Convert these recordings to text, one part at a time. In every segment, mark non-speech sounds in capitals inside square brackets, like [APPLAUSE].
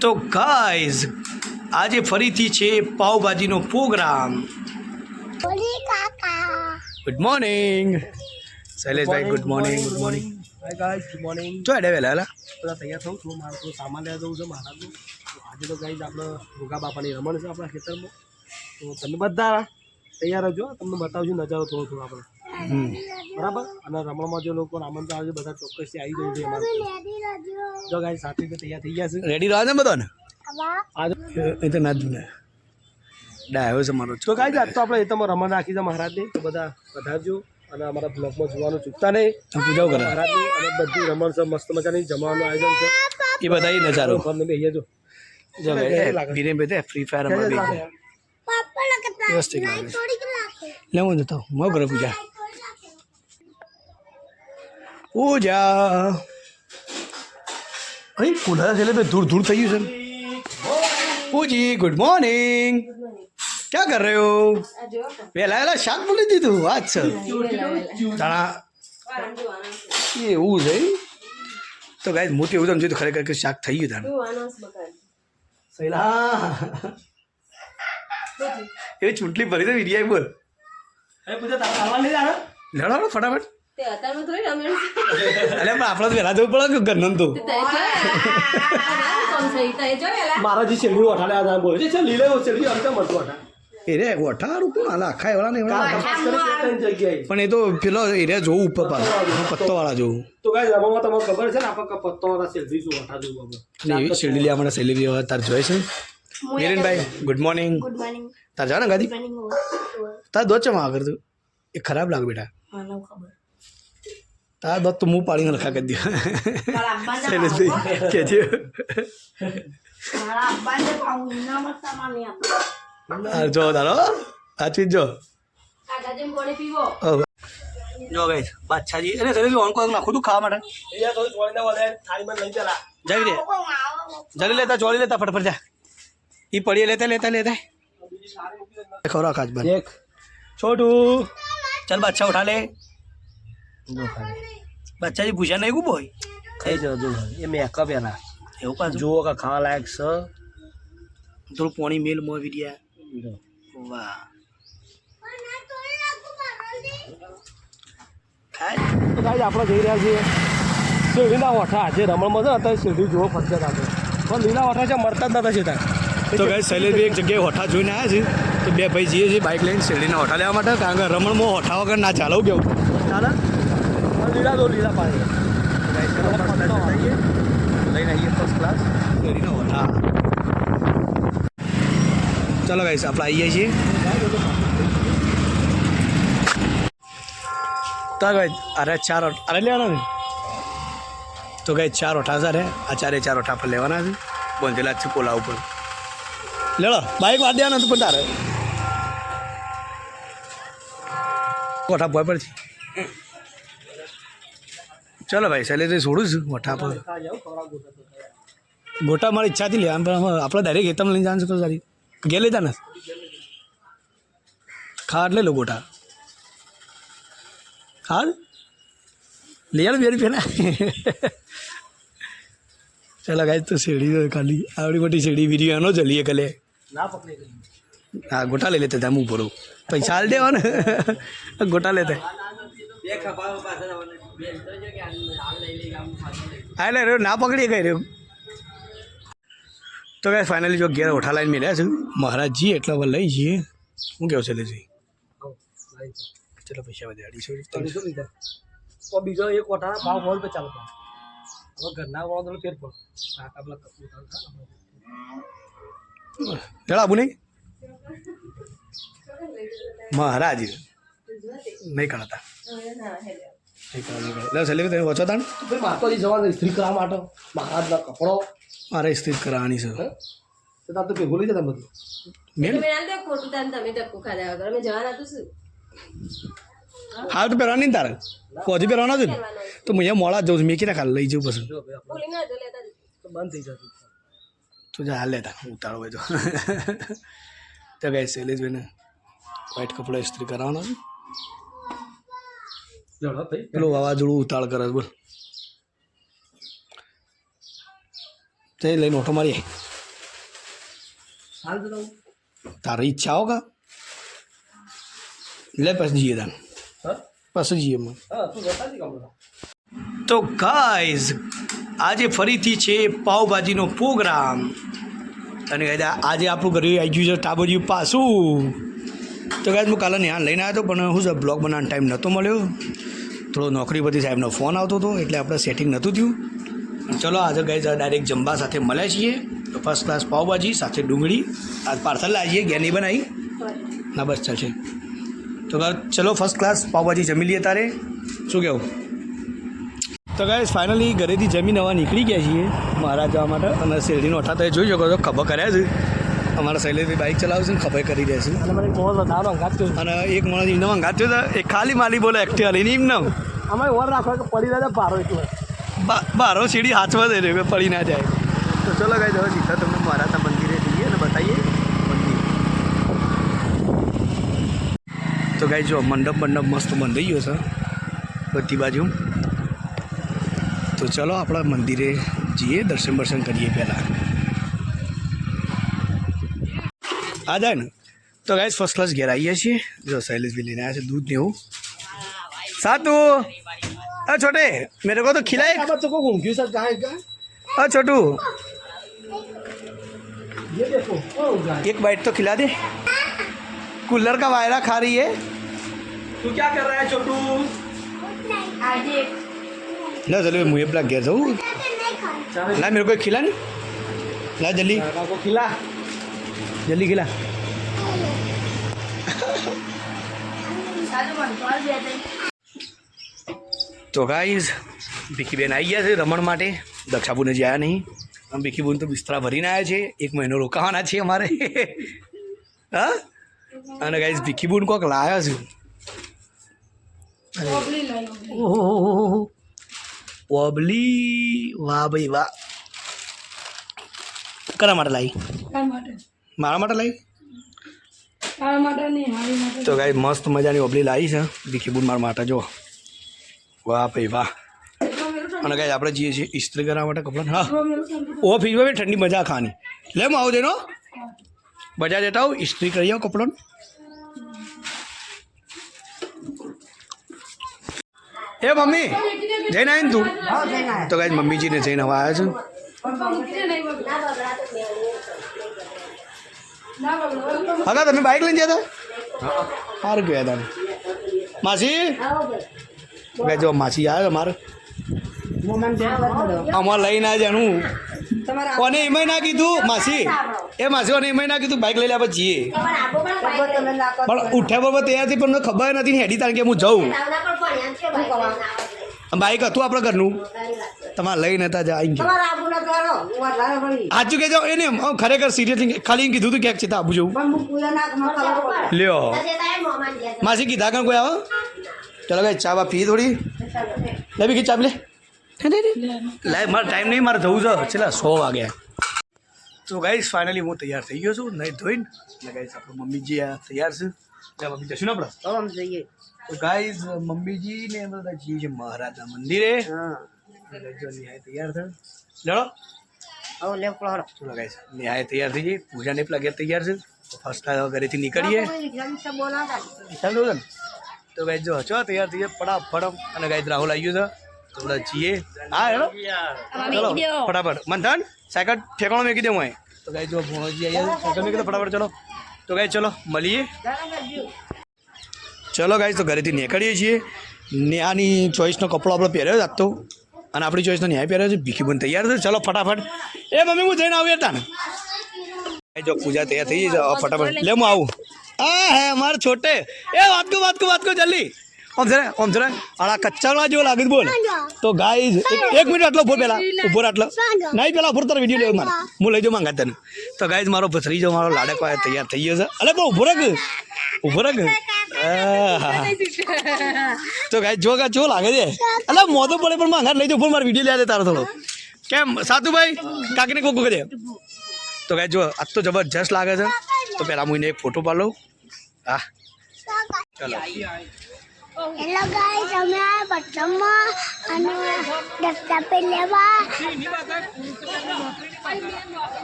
તો ગાઈઝ આજે ફરીથી છે પાવભાજીનો programme good morning Shaileshbhai good morning good morning good morning તો એડે વહેલા હેલા. બધા તૈયાર થઉં છું મારો તો સામાન લેવા જવું છે મારા તો. આજે તો ગાઈઝ આપણે ભોગા બાપાની રમણ છે આપણા ખેતરમાં. તો તમે બધા તૈયાર રહેજો. તમને બતાવજો નજારો થોડો થોડો આપણે. બરાબર? અને રમણમાં જો લોકો આમંત્રણ આવશે બધા ચોક્કસથી આવી જવું છે અમારે જો ગાઈસ સાથે તૈયાર થઈ ગયા છે. રેડી રહો ને બધો ને આવા આજ એ તો ના જ ને ડાયો છે મારો તો ગાઈસ આજ તો આપણે એ તમે રમણ રાખી છે મહારાજની. તો બધા પધારજો અને અમારા બ્લોગમાં જોવાનું ચૂકતા નહીં. પૂજાઓ કરે. અને બધી રમણ છે મસ્ત મજાની જમવાનું આયોજન છે. એ બધા નજારો. જો જો ફ્રી ફાયર અમારે વ્યવસ્થિત લાગે થોડીક લાગે લે હું જતો હું કરે પૂજા થોડી લાગે પૂજા અહીં કુલર છે એટલે ધૂળ ધૂળ થઈ ગયું છે પૂજી ગુડ મોર્નિંગ ક્યાં કર રહ્યો વહેલા વહેલા શાક બોલી દીધું વાત છે તાણા એ એવું છે ઈ? તો ગાય મોટી એવું સમજ્યું તો ખરેખર કે શાક થઈ ગયું તાણે સહેલા એ ચૂંટણી ભરી દે વિરિયા બોલ. લડાડો ફટાફટ. અરે પણ આપણે તો વહેલા જવું પડે કે ઘરનું તો. તે તે જો એલા મારા જે શેરડી ઓઠાલે આ બોલે છે લીલે મળતું એ આખા એવડા ને એવડા પણ તો પેલો એરિયા જોવું ઉપર પાછું પત્તો વાળા જોવું. તો ગાઈસ રમવામાં તમને ખબર છે ને આપણે પત્તો વાળા શેરડી શું ઓઠા જોવું આપણે અને લેવા માટે સેલેરી તાર જોઈ છે? હિરેનભાઈ ગુડ મોર્નિંગ ગુડ મોર્નિંગ તાર જાણે ગાડી તાર દોત ચમ આગળ તું? એ ખરાબ લાગ બેટા. મને ખબર. તાર દોત તો મું પાડીને લખા કરી દે [LAUGHS] શૈલેષભાઈ કે છે? મારા અબ્બાને પાઉં ઇનામ સામાન આપો. આ જો તારો સાચી જો. કાકા જેમ પાણી પીવો. જો ગઈ બાદશાહજી. અરે શૈલેષભાઈ ઓન કોઈ નાખું તું ખાવા માટે? અહીંયા થોડી જોઈને વળે થાળીમાં લઈ ચલા જઈ રે. જલ્દી લેતા જોડી લેતા ફટફટ જા. એ પડીએ લેતા લેતા લેતા. ખોરાક આજ બને છોટું ચાલ બાદશાહ ઉઠા લે. બાદશાહજી ભૂસ્યા નહીં ગુબો ખાઈ જજો એ મેકઅપ પેલા એવું પાછું? જુઓ કે ખાવા લાયક છે. થોડું પોણી મેલ મો વિડિયા વાહ. તો આપણે જઈ રહ્યા છીએ શેરડીના ઓઠા. જે રમણમાં છે અત્યારે શેરડી જુઓ ફરજત આપણે. પણ લીલા ઓઠા છે મરતા જ નતા છેતા તો ગાય શૈલેષભાઈ એક જગ્યાએ હોઠા જોઈને આવ્યા છે તો બે ભાઈ જઈએ છીએ બાઇક લઈને શેરડીને હોઠા લેવા માટે કારણ કે રમણમાં હોઠા વગર ના ચાલો કેવું. ચાલે. લીલા દો લીલા પાણી. લઈને આવીએ ફર્સ્ટ ક્લાસ શેરડીનો હોઠા. ચલો ગાઈસ આપણે આવીએ છીએ. તો ગાઈ અરે ચાર અરે લેવાના ને તો ગાઈ ચાર ઓઠા છે આ ચારે ચાર ઓઠા પર લેવાના છે. બાંધેલા છે પોલા ઉપર. લેડો બાઇક દેવાના હતું પણ તારે કોઠા પર ચાલો ચલો ભાઈ શૈલેષભાઈ છોડું છું ઓઠા પર. ગોટા મારી ઈચ્છાથી લેવા પણ આપણે ડાયરેક્ટ ખેતરમાં લઈને જાણ છે સારી. ઘેર લેતા ને? ખા એટલે લો ગોટા ખા લઈ આવે બે રૂપિયાના ચાલો ગાય તો શેરડી ખાલી. આવડી મોટી શેરડી બીરી એનો જ લઈએ કલે. ના પકડી ગઈ. હા ગોટા લઈ લેતા હું ભરું. પૈસા હાલ દેવા ને. ગોટા લેતા. હા એટલે રહ્યો ના પકડીએ કઈ રહ્યું. તો કાંઈ ફાઇનલી જો ઘેર ઓઠા લાઈન મેળ્યા છે. મહારાજજી એટલે હવે લઈ જઈએ. શું કહેવું છે લેજી? ચલો પૈસા વધે અઢીસો તો બીજો એક ઓઠાના ભાવ હોલ પર ચાલુ હવે ઘરના વાળો ફેર પડે આબુ નહીં? મહારાજ. નહીં જવાનું સ્ત્રી કરવા માટે. મહારાજના કપડો. મારે સ્ત્રી કરાવવાની છે. તો તો ભેગું લઈ જતા બધું. મેલ. તમે ના દે ખોટું તાન તમે ધક્કો ખાધા વગર. અમે જવાના તો શું? હાલ તો પહેરવાની ને તારે? પોજી પહેરવાના છે ને? તો હું અહીંયા મોડા જ જાઉં છું. મેં કીધા ખાલી લઈ જવું. તો બંધ થઈ જતું તો છે હાલ લેતા ઉતાળો હોય તો તો ગાય શૈલેષભાઈને વ્હાઈટ કપડા ઇસ્ત્રી કરાવવાના પેલું વાવાઝોડું ઉતાળ કરે બોલ. તે લઈને ઓટો મારીએ. તારી ઈચ્છા હો કા? લે પછી જઈએ તાન પછી જઈએ તો ગાઈઝ આજે ફરીથી છે પાવભાજીનો પ્રોગ્રામ અને કહેતા આજે આપણું ઘરે આવી ગયું છે ટાબોજી પાછું તો ગાઈઝ હું કાલે ત્યાં લઈને આવ્યો હતો પણ શું છે બ્લોગ બનાવવાનો ટાઈમ નહોતો મળ્યો. થોડો નોકરી પરથી સાહેબનો ફોન આવતો હતો એટલે આપણે સેટિંગ નહોતું થયું. ચલો આજે ગાઈઝ ડાયરેક્ટ જમવા સાથે મળ્યા છીએ. તો ફર્સ્ટ ક્લાસ પાઉભાજી સાથે ડુંગળી. આ પાર્સલ લાવીએ ગેની બનાવી. ના બસ ચાલશે. તો ચલો ફર્સ્ટ ક્લાસ પાઉભાજી જમી લઈએ તારે. શું કહેવું તો ગાઈસ ફાઇનલી ઘરેથી જમીન હવા નીકળી ગયા છીએ મહારાજ જવા માટે. અને શેરડીનો અઠા તમે જોઈ શકો છો ખબર કર્યા છે. અમારા શૈલેષભાઈ બાઇક ચલાવશે ને ખબર કરી દેશે અને એક માણસ એમને અંગાત થયો એક ખાલી માલી બોલે એક્ટિવા લઈને ના. અમારે ઓર રાખો કે પડી રહ્યા બારો એટલે બારો સીડી હાથમાં દે કે પડી ના જાય. તો ચલો ગાઈસ હવે સીધા તમને મહારાજના મંદિરે જઈએ અને બતાવીએ તો ગાઈ જો મંડપ મંડપ મસ્ત બંધાઈ ગયો છે. બધી બાજુ. તો ચલો આપણા મંદિરે જઈએ દર્શન બર્શન કરીએ પહેલાં આ જાય ને તો ગાઈસ ફર્સ્ટ ક્લાસ ઘેર આવીએ છીએ જો શૈલેષભાઈ લઈને આવ્યા છે દૂધ ને એવું સાતુ અ છોટે મેરે को तो खिलाए આ બચ્ચો को घूम सर कहाँ है क्या अ छोटू ये देखो ओ गाय एक बाइट तो खिला दे कूलर का वायरा खा रही है तू क्या कर रहा है छोटू આજે ला चलो मुझे अपना घेर जाऊँ चावे ला मेरे को एक खिला नहीं ला जल्दी काका को खिला जल्दी खिला સાજુ મન કોલ બે તઈ તો ગાઈઝ ભીખીબેન આવી ગયા છે રમણ માટે દક્ષાબુને જ આવ્યા નહીં આમ ભીખીબુન તો બિસ્તરા ભરીને આવ્યા છે એક મહિનો રોકાવાના છે અમારે હા અને ગાઈઝ ભીખીબુન કોક લાવ્યા છે ઓહો ઓબલી વાહ ભાઈ વાહ. કરા માટે લાવી મારા માટે. લાવી તો ગાઈ મસ્ત મજાની ઓબલી લાવી છે. ભીખીબુન મારા માટે જો વાહ ભાઈ વાહ. અને ગાઈ આપણે જઈએ છીએ ઇસ્ત્રી કરવા માટે કપડાં. હા. ઓ ફ્રીજમાં બી ઠંડી મજા ખાવાની. લે આવું દેનો બજાર જતા આવું ઇસ્ત્રી કરી આવો કપડાં એ મમ્મી જઈને આવીને તું તો ગાઈ મમ્મીજીને જઈને હવે આવ્યા છે. હા તમે બાઇક લઈને જતા સારું કહેવાય તમે માસી? બે જો માસી આવે મારે અમારે. લઈને આવે જાણું કોને એમાં ના કીધું માસી. એ માસી કોને એમાં ના કીધું બાઇક લઈ લે આપણે જઈએ. પણ ઉઠ્યા બરોબર તૈયારથી પણ મને ખબર નથી ને હેડી તાણ કે હું જાઉં. બાઇક હતું આપણા ઘરનું. તમારે લઈને હતા જ આવી સાચું કહેજો એને ખરેખર સિરિયસલી ખાલી એમ કીધું હતું ક્યાંક છે તો આબુ જવું. લ્યો. માસી કીધા કાં કોઈ આવો? ચાલો ગાઈ ચા બા પી થોડી. લે બી ચા લે. લે મારે ટાઈમ નહીં મારે જવું છે. છેલ્લા સો વાગ્યા તો ગાઈશ ફાઇનલી હું તૈયાર થઈ ગયો છું. નહીં ધોઈને. એટલે ગાઈશ આપણે મમ્મીજી આ તૈયાર છે. એટલે મમ્મી જશું ને આપણે? તો ગાઈશ મમ્મીજી ને બધા જઈએ છે મહારાજા મંદિરે. એટલે જો નિહાય તૈયાર છે લડો ચલો ગાઈસ નિહાય તૈયાર થઈ જઈએ પૂજાને પેલા ઘેર તૈયાર છે. ફર્સ્ટ ક્લાસ ઘરેથી નીકળીએ. ચાલ ને. તો ગાઈ જો છો તૈયાર થઈ જાય ફટાફટ. અને ગાઈ રાહુલ આવી ગયો છે. બધા હા હેલો ચલો ફટાફટ. મંથન સાયકલ ઠેકાણો મેકી દે હું તો ગાઈ જો ભણોજી આવી સાયકલ મેકી દો ફટાફટ ચલો. તો ગાઈ ચલો મળીએ. ચલો ગાઈ તો ઘરેથી નીકળીએ છીએ. ન્યાની ચોઈસનો કપડો આપણે પહેર્યો જ આજ તો. અને આપણી ચોઈસનો ન્યાય પહેર્યો છે. ભીખી બંધ તૈયાર છે. ચલો ફટાફટ. એ મમ્મી હું જઈને આવું હતા ને જો પૂજા તૈયાર થઈ જાય ફટાફટ. લે હું આવું. હા હે મારે છોટે. એ વાત કો વાત કો વાત કો જલ્દી. ઓમ જરા ઓમ જરા આડા કચ્ચાળા જેવો લાગે બોલ. તો ગાઈઝ એક મિનિટ આટલો ઊભો પહેલાં ઊભો આટલો નહીં પેલા ઊભો તારો વીડિયો લેવો મારે. હું લઈ જાઉં માંગા તને. તો ગાઈઝ મારો ભસરી જો મારો લાડકો તૈયાર થઈ ગયો છે. અલે પણ ઊભો રાખ. ઊભો રાખ. તો ગાઈઝ જો કા જો લાગે છે. અલે મોતો પડે પણ માંગા લઈ જાઉં મારો વીડિયો લે તારો થોડો. કેમ? સાતુભાઈ કાકીને કોક કરે તો ગાઈઝ જો આજ તો જબરજસ્ત લાગે છે. તો પહેલાં હું એને એક ફોટો પાડો. હા. ચલો. હેલો ગાઈસ અમે આ બટનમાં અને દસ્તા પે લેવા.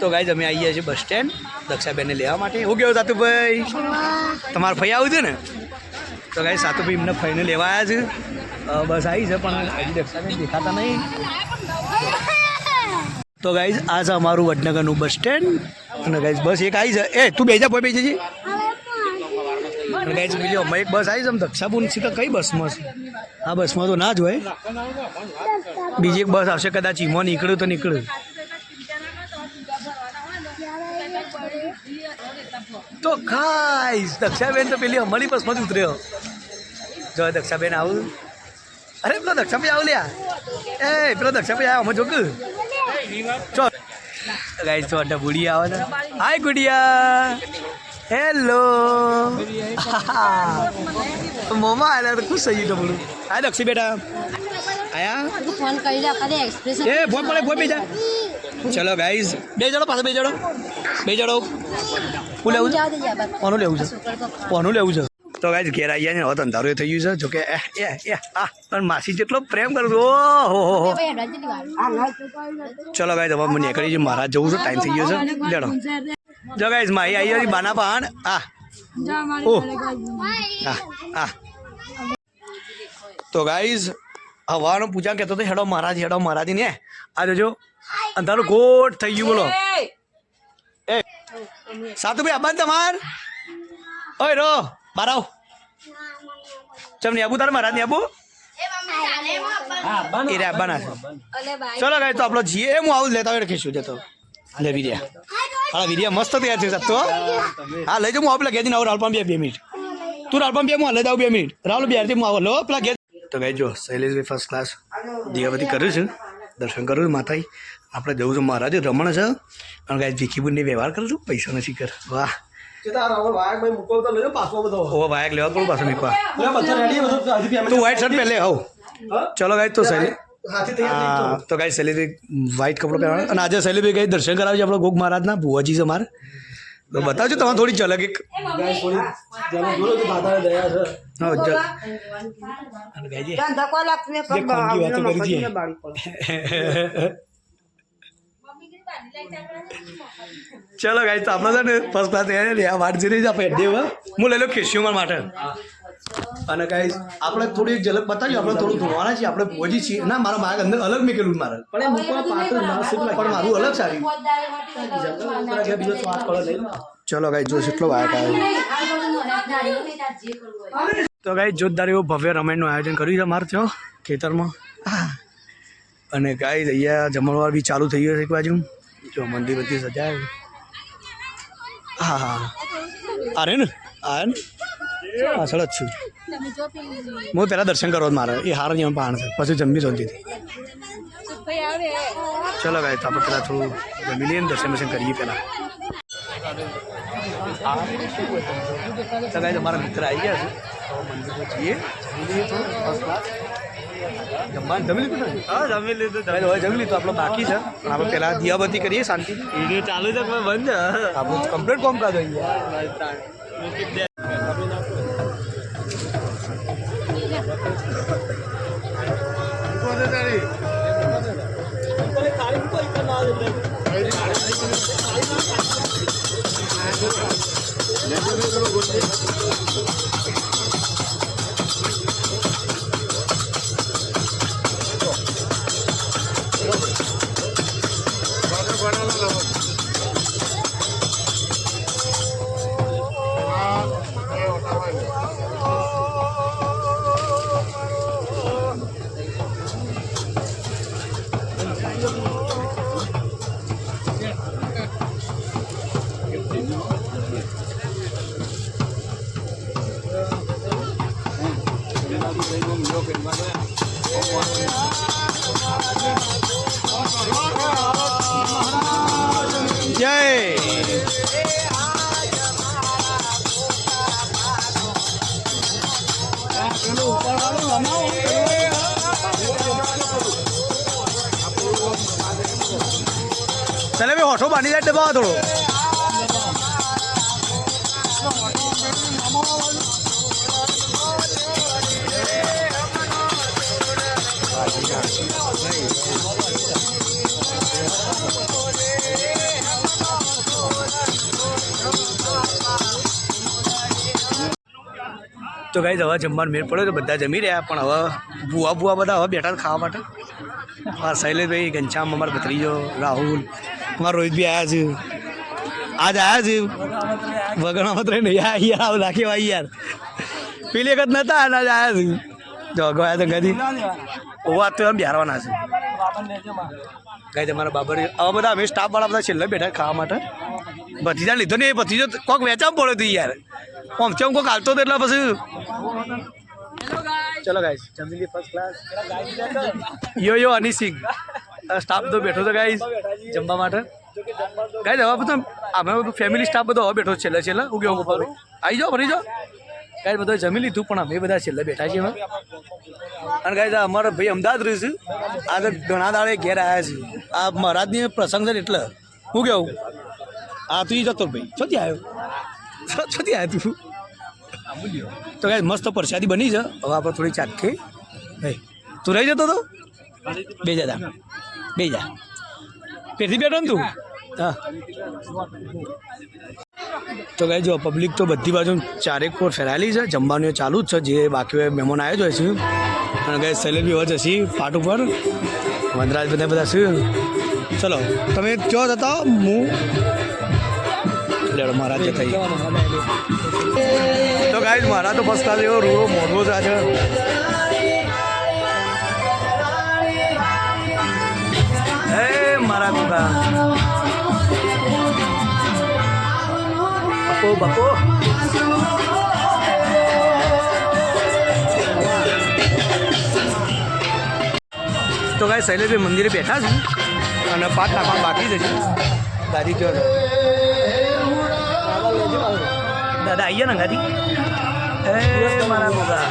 તો ગાઈઝ અમે આવી ગયા છીએ બસ સ્ટેન્ડ દક્ષાબેનને લેવા માટે. હું કેવું સાતુભાઈ? તમારે ફઈ આવું છે ને? તો ગાઈઝ સાતુભાઈ એમને ફઈને લેવા આવ્યા છે. બસ આવી છે, પણ હજી દક્ષાબેન દેખાતા નહીં. તો ગાઈઝ આ છે અમારું વડનગરનું બસ સ્ટેન્ડ. અને ગાઈઝ બસ એક આવી છે. એ, તું બેજા ભાઈ બેસી અને ગાઈઝ બીજી મેં એક બસ આવી છે ધક્ષાપુર તો કઈ બસમાં છે? આ બસમાં તો ના જ હોય. બીજી એક બસ આવશે કદાચ ઈમો નીકળ્યું તો નીકળ્યું. તો ખાઈશ દક્ષાબેન તો પેલી અમારી બસમાં જ ઉતર્યો. જો દક્ષાબેન આવું. અરે, પેલો દક્ષાભાઈ આવું લ્યા. એ, પેલો દક્ષાભાઈ આવ્યો અમે જોક ચો ગાઈસ તો અડ્ડા આવે હાય ગુડિયા. હેલો મોમા આલા તો ખુશ થઈ ગયું તમારું આ દક્ષી બેટા. આયા? ફોન કરી લે કરે એક્સપ્રેસ એ ફોન પડે ફોન બેજા. ચલો ગાઈસ બે જણો પાછા બે જણો. બે જણો. હું લેવું છે? કોનું લેવું છે? કોનું લેવું છે? તો ગાઈસ ઘેર આવી જાય ને હવે તો અંધારું થઈ ગયું છે. જોકે એ એ એ આ પણ માસી જેટલો પ્રેમ કરું ઓ હો હો. ચલો ગાઈસ હવે મને નીકળી છે મારા જવું છે ટાઈમ થઈ ગયો છે. લેડો જો ગાઈઝ માહી આવી હતી બાના પાન આ. ઓહ હા હા તો ગાઈઝ હવાનો પૂજા કહેતો હતો હેડો મહારાજ હેડો મહારાજ ને આ જોજો અંધારું ગોટ થઈ ગયું બોલો. એ. સાતુભાઈ આબાન તમાર. ઓય રો. બાર આવ. ચમ ને આબુ તારે મહારાજ ને આબુ એ રે આબાના છે ચલો ગાઈ તો આપણો જીએ હું આવું લેતા હોય ખેંચું જતો લે વિરિયા હા વિરિયા મસ્ત તૈયાર છે સાતો હા. લઈ જાઉં હું પેલા ઘેર આવું રાહુલ બે બે મિનિટ. તું રાહુલ બે હું લઈ જાઉં બે મિનિટ. રાહુલ બે હું આવો. લો પેલા ઘેર. તો ગાઈ જો શૈલેષભાઈ ફર્સ્ટ ક્લાસ દિયાવતી કર્યું છે. દર્શન કર્યું છું માતાજી. આપણે જવું છે મહારાજ રમણ છે. અને ગાઈ ભીખીબુનની વ્યવહાર કરું છું. પૈસા નથી કર વાહ. ભાઈ મૂકો તો લેજો પાછો બધો. ઓ વાયક લેવા પડું પાછું મીકવા. તું વ્હાઈટ શર્ટ પહેલે હવ. ચલો ગાઈ તો થઈ હા તો ગાઈ શૈલીભાઈ વ્હાઈટ કપડો પહેરવાનો અને આજે શૈલીભાઈ કઈ દર્શન કરાવજો આપણે ગોગ મહારાજના ભુવાજી છે મારે તો બતાવજો તમારે થોડી ઝલક એક. ચલો ગાઈ તો આપણે છે ને ફર્સ્ટ ક્લાસ વાત જઈ રહી છે જ આપણે દેવ હું લઈ લો ખેસ્યું મારા માટે. અને ગાઈ આપણે થોડી એક ઝલક બતાવી આપણે થોડું ધોવાના છીએ આપણે ભોજી છીએ. ના મારા માર્ગ અંદર અલગ મેકેલું મારે. પણ પણ મારું અલગ સારી. ચલો ગાઈ જો કેટલો વાયક આવ્યો તો ગાઈ જોતદારી એવું ભવ્ય રમાયણનું આયોજન કર્યું છે અમારે ત્યાં ખેતરમાં. અને ગાઈ અહીંયા જમણવાર બી ચાલુ થઈ ગયો છે એક બાજુ. જો મંદિર બધી સજાય. હા હા અરે ને આ ને. પાછળ જ છું. હું પહેલાં દર્શન કરવા મારે. એ હાર જેમ પાણ છે. પછી જમવી હતી ચલો ગાય તો આપણે પહેલાં થોડું જમી લઈએ ને દર્શન દર્શન કરીએ પહેલાં તો મારા તમારા મિત્ર આવી ગયા છે. જઈએ જમી જમવાનું? જમી લીધું ને હા જમી લીધું હવે જમી લીધું. આપણો બાકી છે. આપણે પહેલાં દિયાબત્તી કરીએ શાંતિ ચાલુ છે બંધ. આપણું કમ્પ્લીટ કોમ કાઢો ચાલે ભાઈ હોઠો બાંધી જાય દબાવો થોડો તો ગાઈ હવે જમવાનું મેળ પડ્યો તો બધા જમી રહ્યા, પણ હવે ભૂવા ભૂવા બધા હવે બેઠા ખાવા માટે. હા, શૈલેષભાઈ, ઘનશ્યામ, અમારા ભત્રીજો, રાહુલ અમારા બી આવ્યા છે આજ. આવ્યા છે વગણા તો નહીં. યાર યાર આવું ભાઈ યાર. પેલી વખત નતા અને આજે આવ્યા છે જો આવ્યા તો ગધી. વાત તો એમ બિહારવાના છે. ગાઈ તમારા બાબર હવે બધા અમે સ્ટાફવાળા બધા છેલ્લે બેઠા ખાવા માટે. ભતીજા લીધો ને એ ભતીજો કોક વેચામ પડ્યો હતો યાર. આમ ચમ કોક હાલતો હતો એટલે પછી ચલો ગાઈસ જમી ફર્સ્ટ ક્લાસ યો યો હની સિંહ સ્ટાફ બધો બેઠો તો ગાઈસ જમવા માટે. ગાઈસ હવે બધું અમે બધું ફેમિલી સ્ટાફ બધો હવે બેઠો છેલ્લે છેલ્લે. હું કેવું ગોપાલ આવી જાઓ, ફરી જાઓ. ગાઈસ બધો જમી લીધું, પણ અમે બધા છેલ્લે બેઠા છીએ હવે. અને ગાઈસ આ અમારા ભાઈ અમદાવાદ રહ્યું છે. આ તો ઘણા દાડે ઘેર આવ્યા છે. આ મહારાજની પ્રસંગ છે એટલે. હું કેવું? આ તું જતો ભાઈ. છોથી આવ્યો છોથી આવ્યો તું? તો કાંઈ મસ્ત પ્રસાદી બની છે. હવે આપણે થોડી ચાખી ભાઈ, તું રહી જતો તો? બે જા તા. બે જા. પેરથી બેઠો ને તું? હા. તો ગાઈ જો પબ્લિક તો બધી બાજુ ચારેક કોર ફેરાયેલી છે. જમવાનું ચાલુ જ છે. જે બાકી મહેમાન આવ્યો જ હોય છે. અને કહે સેલેબ બી હોય છે પાટ ઉપર. વનરાજ બધા બધા છે. ચલો, તમે કયો હતા? હો? લેડો મહારાજ થઈ. તો ગાઈઝ મારા તો ફર્સ્ટ ક્લાસ એવો રૂડો મોઢવો છે. આજે મારા Bako, બપો તો કાંઈ શૈલેષભાઈ મંદિરે બેઠા છે. અને પાઠ નાખવાનું બાકી જ છે. દાદી જો દાદા આવીએ ને ગાદી એ મારા ગોગા